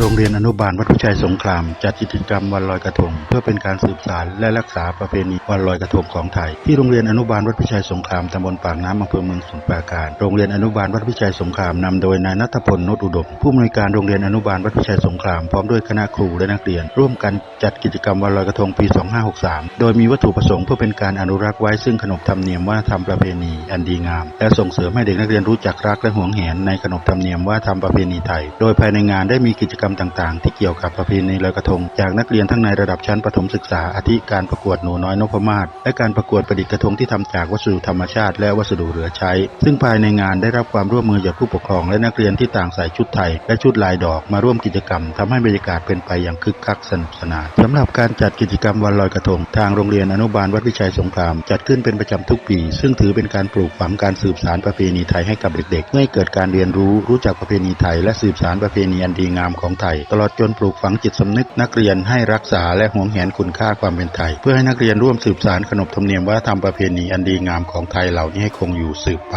โรงเรียนอนุบาลวัดพิชัยสงคราม จัดกิจกรรมวันลอยกระทง เพื่อเป็นการสืบสานและรักษาประเพณีวันลอยกระทงของไทย ที่โรงเรียนอนุบาลวัดพิชัยสงครามตำบลปากน้ำอำเภอเมืองสมุทรปราการ โรงเรียนอนุบาลวัดพิชัยสงครามนำโดยนายนัทพลนตอุดม ผู้อำนวยการโรงเรียนอนุบาลวัดพิชัยสงครามพร้อมด้วยคณะครูและนักเรียน ร่วมกันจัดกิจกรรมวันลอยกระทงปี 2563 โดยมีวัตถุประสงค์เพื่อเป็นการอนุรักษ์ไว้ซึ่งขนบธรรมเนียมวัฒนธรรมประเพณีอันดีงาม และส่งเสริมให้เด็กนักเรียนรู้จักรักและหวงแหนในขนบธรรมเนียมวัฒนธรรมประเพณีไทย โดยภายในงานได้มีกิจกรรมต่างๆ ที่เกี่ยวกับประเพณีลอยกระทง จากนักเรียนทั้งในระดับชั้นประถมศึกษาอาทิการประกวดหนูน้อยนพมาศและการประกวดประดิษฐ์กระทงที่ทำจากวัสดุธรรมชาติและวัสดุเหลือใช้ ซึ่งภายในงานได้รับความร่วมมือจากผู้ปกครองและนักเรียนที่ต่างใส่ชุดไทย และชุดลายดอกมาร่วมกิจกรรมทำให้บรรยากาศเป็นไปอย่างคึกคักสนุกสนานสำหรับการจัดกิจกรรมวันลอยกระทง ทางโรงเรียนอนุบาลวัดวิชัยสงคราม จัดขึ้นเป็นประจำทุกปี ซึ่งถือเป็นการปลูกฝังการสืบสานประเพณีไทยให้กับเด็กๆเพื่อให้เกิดการเรียนรู้รู้จักประเพณีไทย และสืบสานประเพณีอันดีงามของไทย ตลอดจนปลูกฝังจิตสำนึกนักเรียนให้รักษาและหวงแหนคุณค่าความเป็นไทย เพื่อให้นักเรียนร่วมสืบสานขนบธรรมเนียมวัฒนธรรมประเพณีอันดีงามของไทยเหล่านี้ให้คงอยู่สืบไป